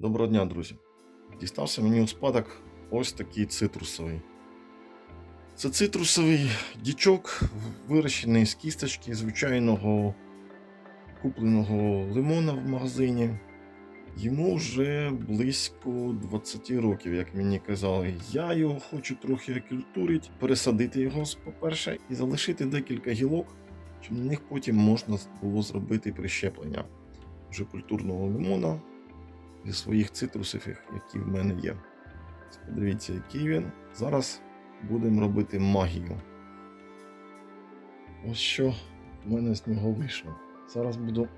Доброго дня, друзі. Дістався мені у спадок ось такий цитрусовий. Це цитрусовий дічок, вирощений з кісточки звичайного купленого лимона в магазині. Йому вже близько 20 років, як мені казали. Я його хочу трохи окультурити, пересадити його, по-перше, і залишити декілька гілок, щоб на них потім можна було зробити прищеплення вже культурного лимона зі своїх цитрусів, які в мене є. Подивіться, який він. Зараз будемо робити магію. Ось що в мене з нього вийшло. Зараз буду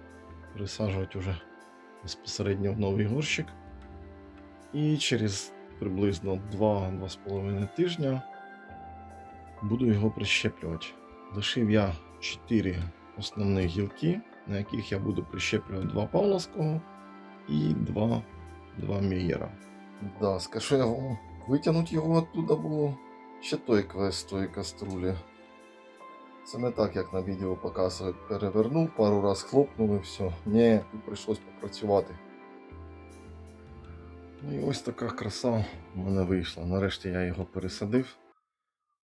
пересаджувати вже безпосередньо в новий горщик. І через приблизно 2-2,5 тижня буду його прищеплювати. Лишив я 4 основних гілки, на яких я буду прищеплювати 2 павловського і 2, 2 Мієра. Да, скажу я витягнути його оттуда було ще той квест тої каструлі. Це не так, як на відео показують. Перевернув, пару раз хлопнув і все. Ні, тут прийшлось попрацювати. Ну і ось така краса в мене вийшла. Нарешті я його пересадив.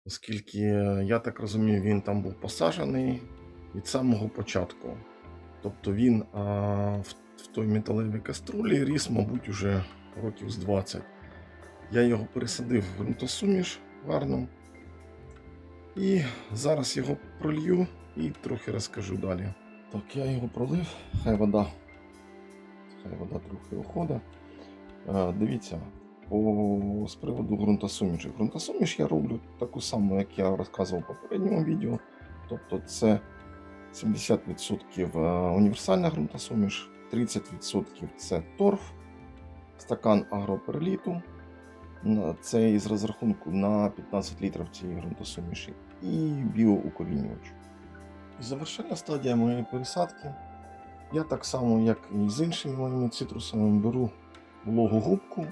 Оскільки, я так розумію, він там був посаджений від самого початку. Тобто він а, в той металевій каструлі ріс, мабуть, уже років з 20. Я його пересадив в ґрунтосуміш гарно. І зараз його пролью і трохи розкажу далі. Так, я його пролив, хай вода. Хай вода трохи уходить. Е, Дивіться, по, з приводу ґрунтосуміші. Ґрунтосуміш я роблю таку саму, як я розказував в попередньому відео. Тобто це 70% універсальна ґрунтосуміш, 30% це торф, стакан агроперліту. Це із розрахунку на 15 літрів цієї ґрунтосуміші і біоукорінювач. І завершальна стадія моєї пересадки. Я так само, як і з іншими моїми цитрусами, беру вологу губку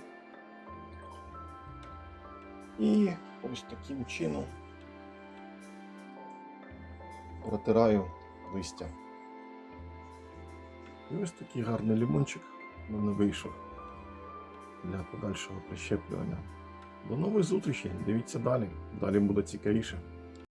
і ось таким чином протираю листя. І ось такий гарний лімончик в мене вийшов для подальшого прищеплювання. До нових зустрічей. Дивіться далі. Далі буде цікавіше.